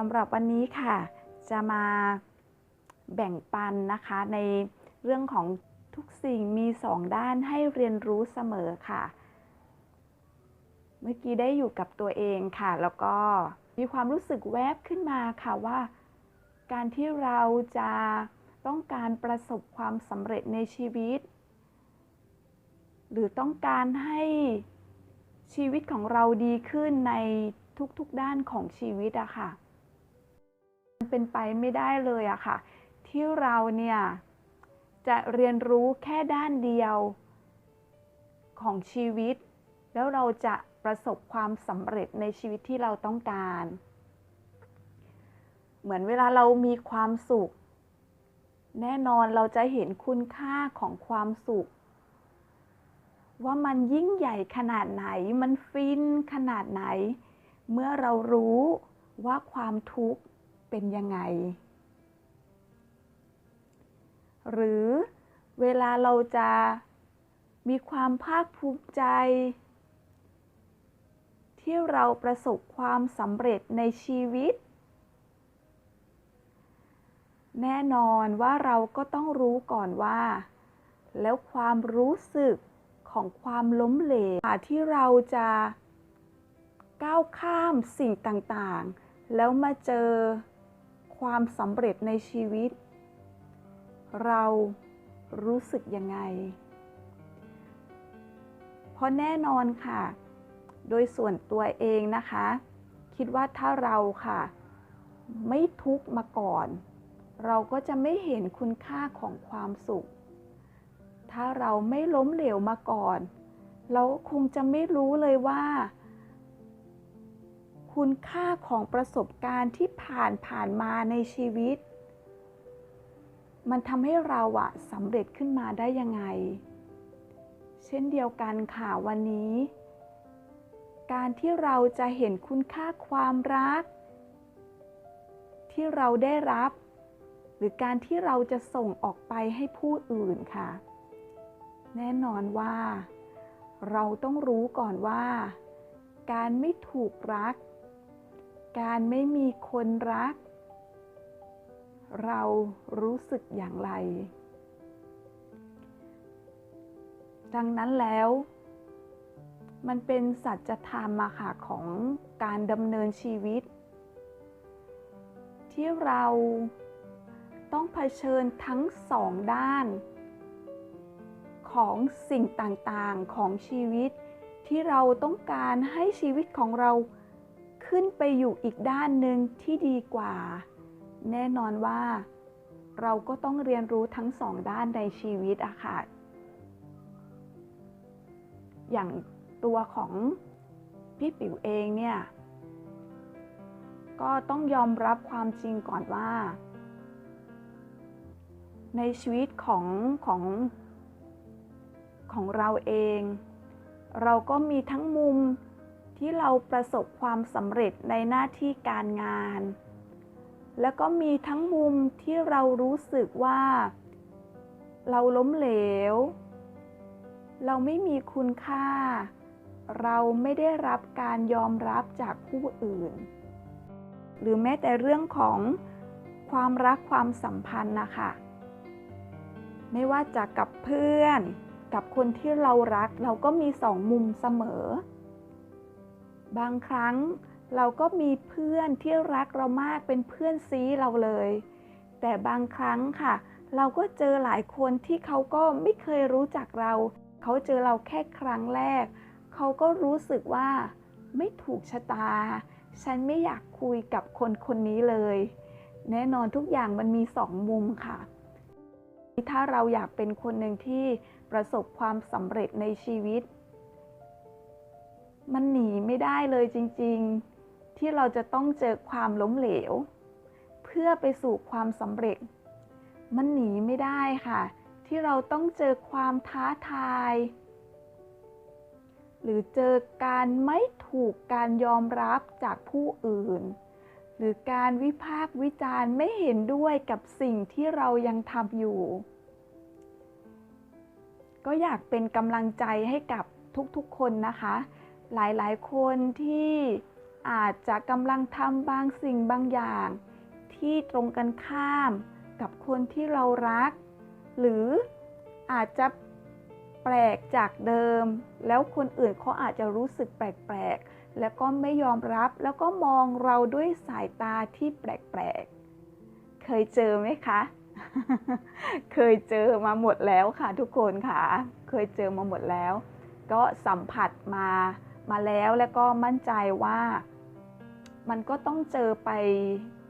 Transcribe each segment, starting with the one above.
สำหรับวันนี้ค่ะ จะมาแบ่งปันนะคะในเรื่องของทุกสิ่งมีสองด้านให้เรียนรู้เสมอค่ะ เมื่อกี้ได้อยู่กับตัวเองค่ะ แล้วก็มีความรู้สึกแวบขึ้นมาค่ะว่า การที่เราจะต้องการประสบความสำเร็จในชีวิต หรือต้องการให้ชีวิตของเราดีขึ้นในทุกๆด้านของชีวิตอะค่ะ มันเป็นไปไม่ได้เลยอะค่ะ ที่เราเนี่ยจะเรียนรู้แค่ด้านเดียวของชีวิต แล้วเราจะประสบความสำเร็จในชีวิตที่เราต้องการ เหมือนเวลาเรามีความสุข แน่นอนเราจะเห็นคุณค่าของความสุข ว่ามันยิ่งใหญ่ขนาดไหน มันฟินขนาดไหน เมื่อเรารู้ว่าความทุกข์ เป็นยังไง หรือเวลาเราจะมีความภาคภูมิใจ ที่เราประสบความสำเร็จในชีวิต แน่นอนว่าเราก็ต้องรู้ก่อนว่า แล้วความรู้สึกของความล้มเหลวที่เราจะก้าวข้ามสิ่งต่าง ๆ แล้วมาเจอ ความสำเร็จในชีวิต เรารู้สึกยังไง เพราะแน่นอนค่ะ โดยส่วนตัวเองนะคะ คิดว่าถ้าเราค่ะ ไม่ทุกมาก่อน เราก็จะไม่เห็นคุณค่าของความสุข ถ้าเราไม่ล้มเหลวมาก่อน เราคงจะไม่รู้เลยว่า คุณค่าของประสบการณ์ที่ผ่านผ่านมาในชีวิต มันทำให้เราอะสำเร็จขึ้นมาได้ยังไง เช่นเดียวกันค่ะวันนี้ การที่เราจะเห็นคุณค่าความรัก ที่เราได้รับ หรือการที่เราจะส่งออกไปให้ผู้อื่นค่ะ แน่นอนว่า เราต้องรู้ก่อนว่าการไม่ถูกรัก การไม่มีคนรัก เรารู้สึกอย่างไร ดังนั้นแล้ว มันเป็นสัจธรรมอะค่ะของการดำเนินชีวิต ที่เราต้องเผชิญทั้งสองด้าน ของสิ่งต่างๆของชีวิตที่เราต้องการให้ชีวิตของเรา ขึ้นไปอยู่อีกด้านหนึ่งที่ดีกว่า แน่นอนว่า เราก็ต้องเรียนรู้ทั้งสองด้านในชีวิตอะค่ะ อย่างตัวของพี่ปิ๋วเองเนี่ย ก็ต้องยอมรับความจริงก่อนว่า ในชีวิตของของของเราเอง เราก็มีทั้งมุม ที่เราประสบความสำเร็จในหน้าที่การงาน แล้วก็มีทั้งมุมที่เรารู้สึกว่า เราล้มเหลว เราไม่มีคุณค่า เราไม่ได้รับการยอมรับจากผู้อื่น หรือแม้แต่เรื่องของความรักความสัมพันธ์นะคะไม่ว่าจะกับเพื่อน กับคนที่เรารักเราก็มีสองมุมเสมอ บางครั้งเราก็มีเพื่อนที่รักเรามากเป็นเพื่อนซีเราเลย แต่บางครั้งค่ะ เราก็เจอหลายคนที่เขาก็ไม่เคยรู้จักเรา เขาเจอเราแค่ครั้งแรก เขาก็รู้สึกว่าไม่ถูกชะตา ฉันไม่อยากคุยกับคนคนนี้เลย แน่นอนทุกอย่างมันมีสองมุมค่ะ ถ้าเราอยากเป็นคนหนึ่งที่ประสบความสำเร็จในชีวิต มันหนีไม่ได้เลยจริงๆ ที่เราจะต้องเจอความล้มเหลว เพื่อไปสู่ความสำเร็จ มันหนีไม่ได้ค่ะ ที่เราต้องเจอความท้าทาย หรือเจอการไม่ถูกการยอมรับจากผู้อื่น หรือการวิพากษ์วิจารณ์ไม่เห็นด้วยกับสิ่งที่เรายังทำอยู่ ก็อยากเป็นกำลังใจให้กับทุกๆคนนะคะ หลายๆ คนที่อาจจะกำลังทำบางสิ่งบางอย่าง ที่ตรงกันข้ามกับคนที่เรารัก หรืออาจจะแปลกจากเดิม แล้วคนอื่นเขาอาจจะรู้สึกแปลกๆ แล้วก็ไม่ยอมรับแล้วก็มองเราด้วยสายตาที่แปลกๆ เคยเจอไหมคะ เคยเจอมาหมดแล้วค่ะทุกคนค่ะ เคยเจอมาหมดแล้ว ก็สัมผัสมา มาแล้วแล้วก็มั่นใจว่ามันก็ต้องเจอไป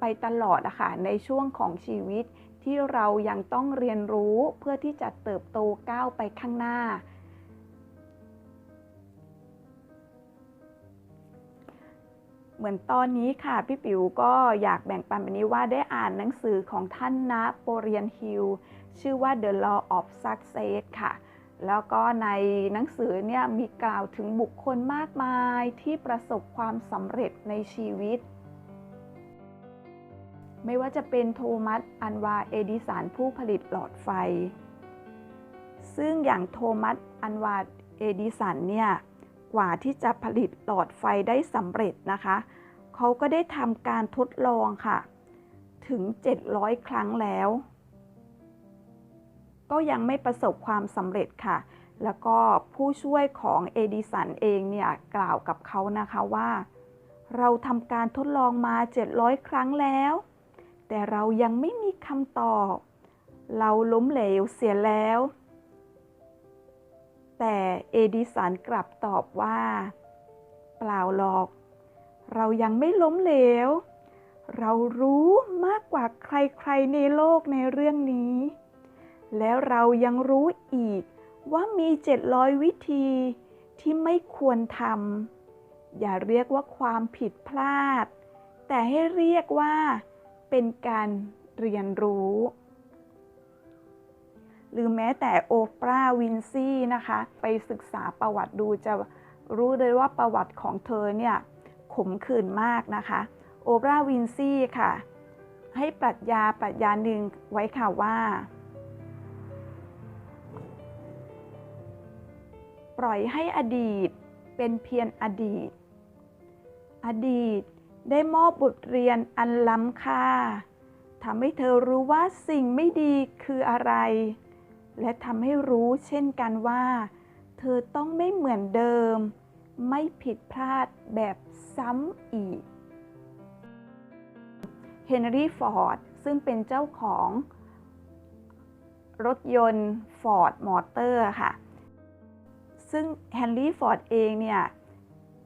ไปตลอดอะค่ะในช่วงของชีวิตที่เรายังต้องเรียนรู้เพื่อที่จะเติบโตก้าวไปข้างหน้า เหมือนตอนนี้ค่ะ พี่ปิ๋วก็อยากแบ่งปันแบบนี้ว่าได้อ่านหนังสือของท่านนะโปเรียนฮิลชื่อว่า The Law of Success ค่ะ แล้วก็ในหนังสือเนี่ยมีกล่าวถึงบุคคลมากมายที่ประสบความสำเร็จในชีวิต ไม่ว่าจะเป็นโทมัส อันวา เอดิสันผู้ผลิตหลอดไฟ ซึ่งอย่างโทมัส อันวา เอดิสันเนี่ยกว่าที่จะผลิตหลอดไฟได้สำเร็จนะคะ เขาก็ได้ทำการทดลองค่ะ ถึง 700 ครั้งแล้ว ก็ยังไม่ประสบความสำเร็จค่ะ แล้วก็ผู้ช่วยของเอดิสันเองเนี่ยกล่าวกับเขานะคะว่า เราทำการทดลองมา 700 ครั้งแล้ว แต่เรายังไม่มีคำตอบ เราล้มเหลวเสียแล้ว แต่เอดิสันกลับตอบว่า เปล่าหรอก เรายังไม่ล้มเหลว เรารู้มากกว่าใครๆในโลกในเรื่องนี้ แล้วเรายังรู้อีกว่ามี 700 วิธีที่ไม่ควรทำ อย่าเรียกว่าความผิดพลาด แต่ให้เรียกว่าเป็นการเรียนรู้ หรือแม้แต่โอปราห์วินซี่นะคะ ไปศึกษาประวัติดูจะรู้เลยว่าประวัติของเธอเนี่ยขมขื่นมากนะคะ โอปราห์วินซี่ค่ะ ให้ปรัชญาปรัชญาหนึ่งไว้ค่ะว่า ปล่อยให้อดีตเป็นเพียงอดีต อดีตได้มอบบทเรียนอันล้ำค่าทำให้เธอรู้ว่าสิ่งไม่ดีคืออะไร และทำให้รู้เช่นกันว่า เธอต้องไม่เหมือนเดิม ไม่ผิดพลาดแบบซ้ำอีก เฮนรี่ฟอร์ดซึ่งเป็นเจ้าของรถยนต์ฟอร์ดมอเตอร์ค่ะ ซึ่งเฮนรี่ฟอร์ดเองเนี่ย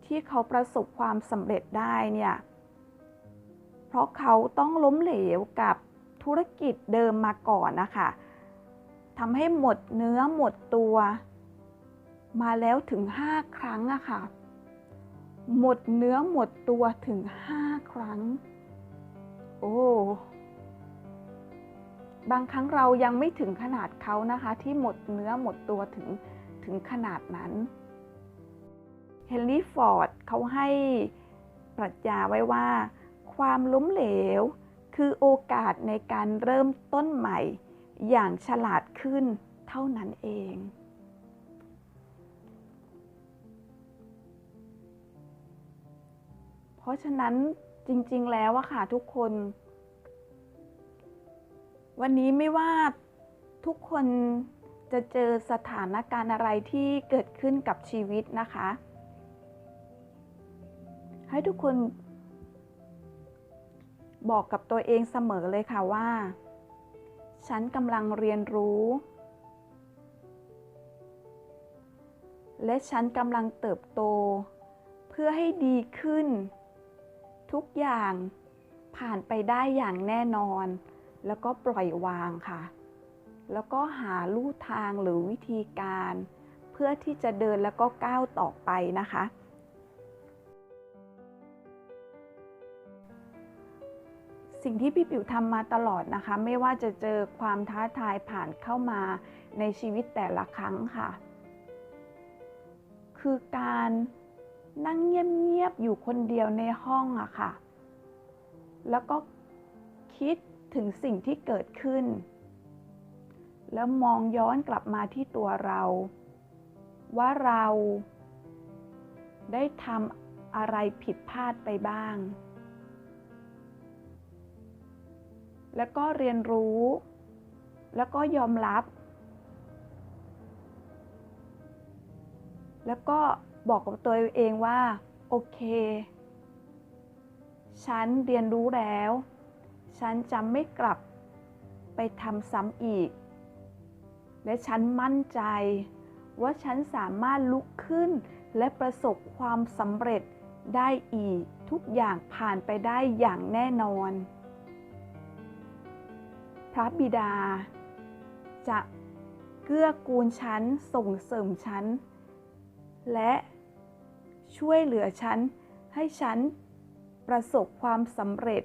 ที่เขาประสบความสำเร็จได้เนี่ยเพราะเขาต้องล้มเหลวกับธุรกิจเดิมมาก่อนนะคะทำให้หมดเนื้อหมดตัว มาแล้วถึง 5 ครั้งอะค่ะ หมดเนื้อหมดตัวถึง 5 ครั้ง โอ้บางครั้งเรายังไม่ถึงขนาดเขานะคะ ที่หมดเนื้อหมดตัวถึง ถึงขนาดนั้นเฮนรี่ฟอร์ดเขาให้ปรัชญาไว้ว่า ความล้มเหลว คือโอกาสในการเริ่มต้นใหม่ อย่างฉลาดขึ้นเท่านั้นเอง เพราะฉะนั้นจริง ๆ แล้วอะค่ะทุกคน วันนี้ไม่ว่าทุกคน จะเจอสถานการณ์อะไรที่เกิดขึ้นกับชีวิตนะคะ ให้ทุกคน บอกกับตัวเองเสมอเลยค่ะว่า ฉันกำลังเรียนรู้ และฉันกำลังเติบโต เพื่อให้ดีขึ้น ทุกอย่างผ่านไปได้อย่างแน่นอน แล้วก็ปล่อยวางค่ะ แล้วก็หาลู่ทางหรือวิธีการ เพื่อที่จะเดินแล้วก็ก้าวต่อไปนะคะ สิ่งที่พี่ปิ๋วทำมาตลอดนะคะ ไม่ว่าจะเจอความท้าทายผ่านเข้ามาในชีวิตแต่ละครั้งค่ะ คือการนั่งเงียบๆอยู่คนเดียวในห้องอะค่ะ แล้วก็คิดถึงสิ่งที่เกิดขึ้น แล้วมองย้อนกลับมาที่ตัวเรา ว่าเราได้ทำอะไรผิดพลาดไปบ้าง แล้วก็เรียนรู้ แล้วก็ยอมรับ แล้วก็บอกกับตัวเองว่า โอเค ฉันเรียนรู้แล้ว ฉันจะไม่กลับไปทำซ้ำอีก และฉันมั่นใจ ว่าฉันสามารถลุกขึ้น และประสบความสำเร็จได้อีกทุกอย่างผ่านไปได้อย่างแน่นอน พระบิดา จะเกื้อกูลฉันส่งเสริมฉัน และช่วยเหลือฉันให้ฉันประสบความสำเร็จ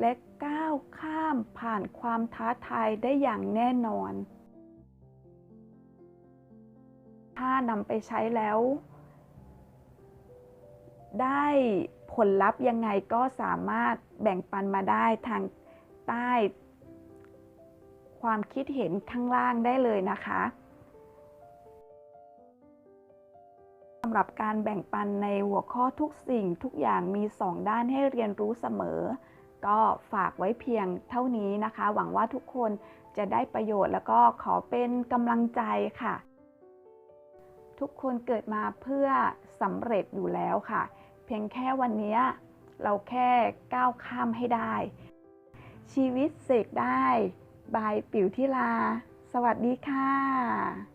และก้าวข้ามผ่านความท้าทายได้อย่างแน่นอน ถ้านำไปใช้แล้ว ได้ผลลัพธ์ยังไงก็สามารถแบ่งปันมาได้ทางใต้ ความคิดเห็นข้างล่างได้เลยนะคะสำหรับการแบ่งปันในหัวข้อทุกสิ่งทุกอย่างมี 2 ด้านให้เรียนรู้เสมอ ก็ฝากไว้เพียงเท่านี้นะคะ หวังว่าทุกคนจะได้ประโยชน์แล้วก็ขอเป็นกำลังใจค่ะ ทุกคนเกิดมาเพื่อสำเร็จอยู่แล้วค่ะ เพียงแค่วันนี้เราแค่ก้าวข้ามให้ได้ ชีวิตเสกได้ บายปิ๋วทิลา สวัสดีค่ะ